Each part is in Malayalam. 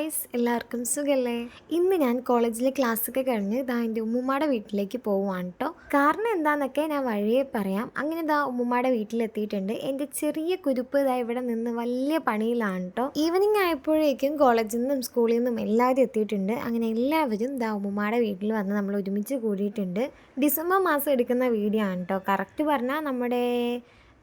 ഗായ്സ് എല്ലാവർക്കും സുഖല്ലേ? ഇന്ന് ഞാൻ കോളേജിലെ ക്ലാസ്സൊക്കെ കഴിഞ്ഞ് ഇതാ എന്റെ ഉമ്മുമ്മയുടെ വീട്ടിലേക്ക് പോവുകയാണ് കേട്ടോ കാരണം എന്താണെന്നൊക്കെ ഞാൻ വഴിയെ പറയാം. അങ്ങനെ ഇതാ ഉമ്മുമ്മയുടെ വീട്ടിലെത്തിയിട്ടുണ്ട്. എന്റെ ചെറിയ കുരുപ്പ് ഇതാ ഇവിടെ നിന്ന് വലിയ പണിയിലാണ് കേട്ടോ ഈവനിങ് ആയപ്പോഴേക്കും കോളേജിൽ നിന്നും സ്കൂളിൽ നിന്നും എല്ലാവരും എത്തിയിട്ടുണ്ട്. അങ്ങനെ എല്ലാവരും ഇതാ ഉമ്മുമ്മയുടെ വീട്ടിൽ വന്ന് നമ്മൾ ഒരുമിച്ച് കൂടിയിട്ടുണ്ട്. ഡിസംബർ മാസം എടുക്കുന്ന വീഡിയോ ആണ് കേട്ടോ കറക്റ്റ് പറഞ്ഞാൽ നമ്മുടെ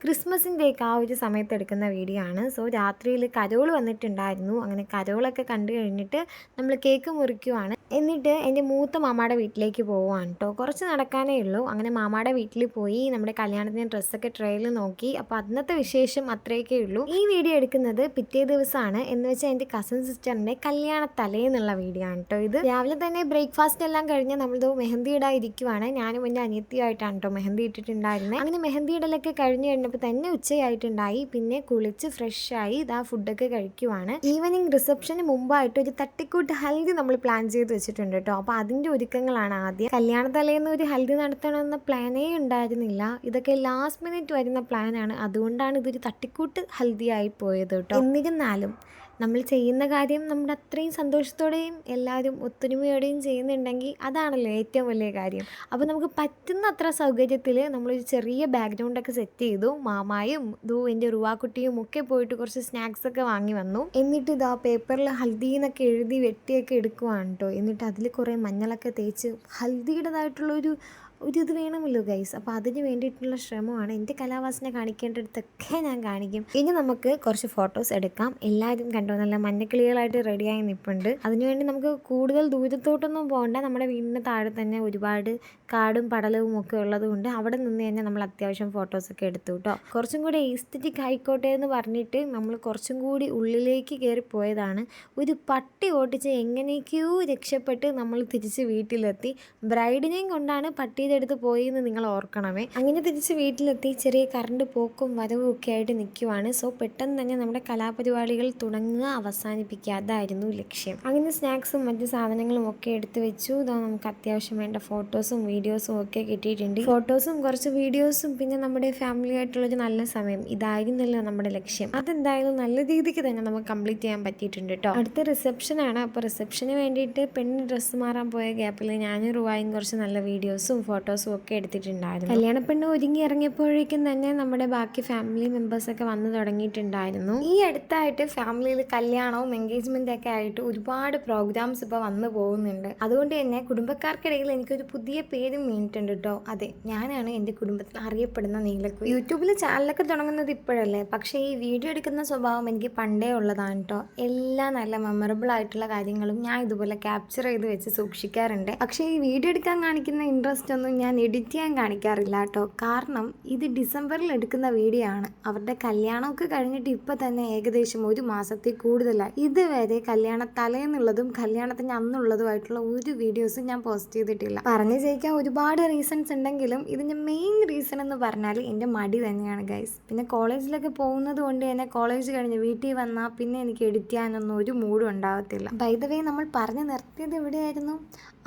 ക്രിസ്മസിന്റെയൊക്കെ ആ ഒരു സമയത്ത് എടുക്കുന്ന വീഡിയോ ആണ്. സോ രാത്രിയിൽ കരോൾ വന്നിട്ടുണ്ടായിരുന്നു. അങ്ങനെ കരോളൊക്കെ കണ്ടു കഴിഞ്ഞിട്ട് നമ്മൾ കേക്ക് മുറിക്കുവാണ്. എന്നിട്ട് എന്റെ മൂത്ത മാമാടെ വീട്ടിലേക്ക് പോവുകയാണ് കേട്ടോ കുറച്ച് നടക്കാനേ ഉള്ളൂ. അങ്ങനെ മാമാടെ വീട്ടിൽ പോയി നമ്മുടെ കല്യാണത്തിന് ഡ്രസ്സൊക്കെ ട്രെയിൽ നോക്കി. അപ്പോൾ അന്നത്തെ വിശേഷം അത്രയൊക്കെ ഉള്ളൂ. ഈ വീഡിയോ എടുക്കുന്നത് പിറ്റേ ദിവസമാണ്. എന്ന് വെച്ചാൽ എന്റെ കസിൻ സിസ്റ്ററിന്റെ കല്യാണ തലേന്നുള്ള വീഡിയോ ആണ് കേട്ടോ ഇത്. രാവിലെ തന്നെ ബ്രേക്ക്ഫാസ്റ്റ് എല്ലാം കഴിഞ്ഞ് നമ്മളിത് മെഹന്തി ഇടാതിരിക്കുവാണ്. ഞാനും എന്റെ അനിയത്തിയായിട്ടാണ് കേട്ടോ മെഹന്തി ഇട്ടിട്ടുണ്ടായിരുന്നത് അങ്ങനെ മെഹന്തി ഇടലൊക്കെ കഴിഞ്ഞ് കഴിഞ്ഞപ്പോൾ തന്നെ ഉച്ചയായിട്ടുണ്ടായി. പിന്നെ കുളിച്ച് ഫ്രഷായി ഇതാ ഫുഡൊക്കെ കഴിക്കുവാണ്. ഈവനിങ് റിസപ്ഷന് മുമ്പായിട്ട് ഒരു തട്ടിക്കൂട്ട് ഹൽദി നമ്മൾ പ്ലാൻ ചെയ്ത് വെച്ചിട്ടുണ്ട് കേട്ടോ. അപ്പോൾ അതിന്റെ ഒരുക്കങ്ങളാണ് ആദ്യം. കല്യാണ തലേന്ന് ഒരു ഹൽദി നടത്തണമെന്ന പ്ലാനേ ഉണ്ടായിരുന്നില്ല. ഇതൊക്കെ ലാസ്റ്റ് മിനിറ്റ് വരുന്ന പ്ലാനാണ്. അതുകൊണ്ടാണ് ഇതൊരു തട്ടിക്കൂട്ട് ഹൽദിയായി പോയത് കേട്ടോ. എന്നിരുന്നാലും നമ്മൾ ചെയ്യുന്ന കാര്യം നമ്മുടെ അത്രയും സന്തോഷത്തോടെയും എല്ലാവരും ഒത്തൊരുമയോടെയും ചെയ്യുന്നുണ്ടെങ്കിൽ അതാണല്ലോ ഏറ്റവും വലിയ കാര്യം. അപ്പോൾ നമുക്ക് പറ്റുന്ന അത്ര സൗകര്യത്തിൽ നമ്മളൊരു ചെറിയ ബാക്ക്ഗ്രൗണ്ടൊക്കെ സെറ്റ് ചെയ്തു. മാമായും ദൂ എന്റെ റുവാക്കുട്ടിയും ഒക്കെ പോയിട്ട് കുറച്ച് സ്നാക്സ് ഒക്കെ വാങ്ങി വന്നു. എന്നിട്ട് ഇതാ പേപ്പറിൽ ഹൽദി എന്നൊക്കെ എഴുതി വെട്ടിയൊക്കെ എടുക്കുവാണ് കേട്ടോ എന്നിട്ട് അതിൽ കുറേ മഞ്ഞളൊക്കെ തേച്ച് ഹൽദിയുടേതായിട്ടുള്ളൊരു ഒരു ഇത് വേണമല്ലോ ഗൈസ് അപ്പോൾ അതിന് വേണ്ടിയിട്ടുള്ള ശ്രമമാണ് എന്റെ കലാവാസനെ കാണിക്കേണ്ടടുത്തൊക്കെ ഞാൻ കാണിക്കും. ഇനി നമുക്ക് കുറച്ച് ഫോട്ടോസ് എടുക്കാം. എല്ലാവരും കണ്ടോ നല്ല മഞ്ഞക്കിളികളായിട്ട് റെഡിയായി നിൽപ്പുണ്ട് അതിനുവേണ്ടി നമുക്ക് കൂടുതൽ ദൂരത്തോട്ടൊന്നും പോകണ്ട. നമ്മുടെ വീടിന്റെ താഴെ തന്നെ ഒരുപാട് കാടും പടലവും ഒക്കെ ഉള്ളതുകൊണ്ട് അവിടെ നിന്ന് തന്നെ നമ്മൾ അത്യാവശ്യം ഫോട്ടോസൊക്കെ എടുത്തു കേട്ടോ. കുറച്ചും കൂടി എസ്തറ്റിക് ആയിക്കോട്ടെ എന്ന് പറഞ്ഞിട്ട് നമ്മൾ കുറച്ചും കൂടി ഉള്ളിലേക്ക് കയറി പോയതാണ്. ഒരു പട്ടി ഓട്ടിച്ച് എങ്ങനെയൊക്കെയോ രക്ഷപ്പെട്ട് നമ്മൾ തിരിച്ച് വീട്ടിലെത്തി. ബ്രൈഡിനെയും കൊണ്ടാണ് പട്ടി അടുത്ത് പോയി എന്ന് നിങ്ങൾ ഓർക്കണമേ. അങ്ങനെ തിരിച്ച് വീട്ടിലെത്തി ചെറിയ കറണ്ട് പോക്കും വരവും ഒക്കെ ആയിട്ട് നിൽക്കുവാണ് സോ പെട്ടെന്ന് തന്നെ നമ്മുടെ കലാപരിപാടികൾ തുടങ്ങുക അവസാനിപ്പിക്കുക. അതായിരുന്നു ലക്ഷ്യം. അങ്ങനെ സ്നാക്സും മറ്റ് സാധനങ്ങളും ഒക്കെ എടുത്തു വെച്ചു. ഇതാ നമുക്ക് അത്യാവശ്യം വേണ്ട ഫോട്ടോസും വീഡിയോസും ഒക്കെ കിട്ടിയിട്ടുണ്ട്. ഫോട്ടോസും കുറച്ച് വീഡിയോസും പിന്നെ നമ്മുടെ ഫാമിലി ആയിട്ടുള്ള ഒരു നല്ല സമയം. ഇതായിരുന്നല്ലോ നമ്മുടെ ലക്ഷ്യം. അതെന്തായാലും നല്ല രീതിക്ക് തന്നെ നമുക്ക് കംപ്ലീറ്റ് ചെയ്യാൻ പറ്റിയിട്ടുണ്ട് കേട്ടോ. അടുത്ത റിസപ്ഷൻ ആണ്. അപ്പോൾ റിസപ്ഷന് വേണ്ടിയിട്ട് പെണ്ണ് ഡ്രസ്സ് മാറാൻ പോയ ഗ്യാപ്പിൽ ഞാനും റുവായും കുറച്ച് നല്ല വീഡിയോസും ഫോട്ടോസും ഒക്കെ എടുത്തിട്ടുണ്ടായിരുന്നു. കല്യാണ പെണ്ണ് ഒരുങ്ങി ഇറങ്ങിയപ്പോഴേക്കും തന്നെ നമ്മുടെ ബാക്കി ഫാമിലി മെമ്പേഴ്സൊക്കെ വന്നു തുടങ്ങിയിട്ടുണ്ടായിരുന്നു. ഈ അടുത്തായിട്ട് ഫാമിലിയിൽ കല്യാണവും എൻഗേജ്മെന്റ് ഒക്കെ ആയിട്ട് ഒരുപാട് പ്രോഗ്രാംസ് ഇപ്പോൾ വന്നു പോകുന്നുണ്ട്. അതുകൊണ്ട് തന്നെ കുടുംബക്കാർക്കിടയിൽ എനിക്കൊരു പുതിയ പേരും വീണിട്ടുണ്ട് കേട്ടോ അതെ ഞാനാണ് എന്റെ കുടുംബത്തിൽ അറിയപ്പെടുന്ന നീലക്കു യൂട്യൂബിൽ ചാനലൊക്കെ തുടങ്ങുന്നത് ഇപ്പോഴല്ലേ? പക്ഷേ ഈ വീഡിയോ എടുക്കുന്ന സ്വഭാവം എനിക്ക് പണ്ടേ ഉള്ളതാണ് കേട്ടോ എല്ലാ നല്ല മെമ്മറബിൾ ആയിട്ടുള്ള കാര്യങ്ങളും ഞാൻ ഇതുപോലെ ക്യാപ്ചർ ചെയ്ത് വെച്ച് സൂക്ഷിക്കാറുണ്ട്. പക്ഷേ ഈ വീഡിയോ എടുക്കാൻ കാണിക്കുന്ന ഇൻട്രസ്റ്റ് ഒന്നും ഞാൻ എഡിറ്റ് ചെയ്യാൻ കാണിക്കാറില്ല കേട്ടോ കാരണം ഇത് ഡിസംബറിൽ എടുക്കുന്ന വീഡിയോ ആണ്. അവരുടെ കല്യാണമൊക്കെ കഴിഞ്ഞിട്ട് ഇപ്പൊ തന്നെ ഏകദേശം ഒരു മാസത്തിൽ കൂടുതലായി ഇതുവരെ കല്യാണ തലേന്നുള്ളതും കല്യാണത്തിന് അന്നുള്ളതുമായിട്ടുള്ള ഒരു വീഡിയോസും ഞാൻ പോസ്റ്റ് ചെയ്തിട്ടില്ല. പറഞ്ഞു ജയിക്കാൻ ഒരുപാട് റീസൺസ് ഉണ്ടെങ്കിലും ഇതിന്റെ മെയിൻ റീസൺ എന്ന് പറഞ്ഞാൽ എന്റെ മടി തന്നെയാണ് ഗൈസ് പിന്നെ കോളേജിലൊക്കെ പോകുന്നത് കൊണ്ട് തന്നെ കോളേജ് കഴിഞ്ഞ് വീട്ടിൽ വന്നാൽ പിന്നെ എനിക്ക് എഡിറ്റ് ചെയ്യാനൊന്നും ഒരു മൂഡും ഉണ്ടാവത്തില്ല. ബൈ ദ വേ നമ്മൾ പറഞ്ഞു നിർത്തിയത് എവിടെയായിരുന്നു?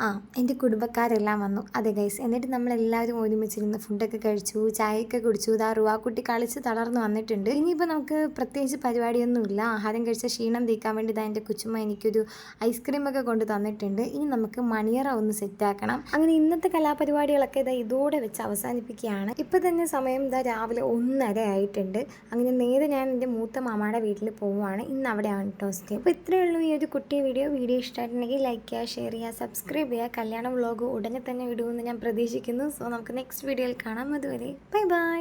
ആ എന്റെ കുടുംബക്കാരെല്ലാം വന്നു. അതെ ഗൈസ് എന്നിട്ട് നമ്മളെല്ലാവരും ഒരുമിച്ചിരുന്ന് ഫുഡൊക്കെ കഴിച്ചു ചായയൊക്കെ കുടിച്ചു ഇതാ റുവാക്കുട്ടി കളിച്ച് തളർന്നു വന്നിട്ടുണ്ട്. ഇനിയിപ്പോൾ നമുക്ക് പ്രത്യേകിച്ച് പരിപാടിയൊന്നുമില്ല. ആഹാരം കഴിച്ച ക്ഷീണം തീക്കാൻ വേണ്ടി ഇതാ എന്റെ കൊച്ചുമ്മ എനിക്കൊരു ഐസ്ക്രീമൊക്കെ കൊണ്ട് തന്നിട്ടുണ്ട്. ഇനി നമുക്ക് മണിയറ ഒന്ന് സെറ്റാക്കണം അങ്ങനെ ഇന്നത്തെ കലാപരിപാടികളൊക്കെ ഇതാ ഇതോടെ വെച്ച് അവസാനിപ്പിക്കുകയാണ്. ഇപ്പോൾ തന്നെ സമയം ഇതാ രാവിലെ ഒന്നര ആയിട്ടുണ്ട്. അങ്ങനെ നേരെ ഞാൻ എന്റെ മൂത്ത മാമയുടെ വീട്ടിൽ പോവുകയാണ് ഇന്ന് അവിടെയാണ് കേട്ടോ സ്റ്റേ അപ്പോൾ ഇത്രയേ ഉള്ളൂ ഈ ഒരു കുട്ടി വീഡിയോ വീഡിയോ ഇഷ്ടമായിട്ടുണ്ടെങ്കിൽ ലൈക്ക് ചെയ്യുക ഷെയർ ചെയ്യുക സബ്സ്ക്രൈബ് ചെയ്യുക. കല്യാണ വ്ളോഗ് ഉടനെ തന്നെ വിടുമെന്ന് ഞാൻ പ്രതീക്ഷിക്കുന്നു. സോ നമുക്ക് നെക്സ്റ്റ് വീഡിയോയിൽ കാണാം. അതുവരെ ബൈ ബൈ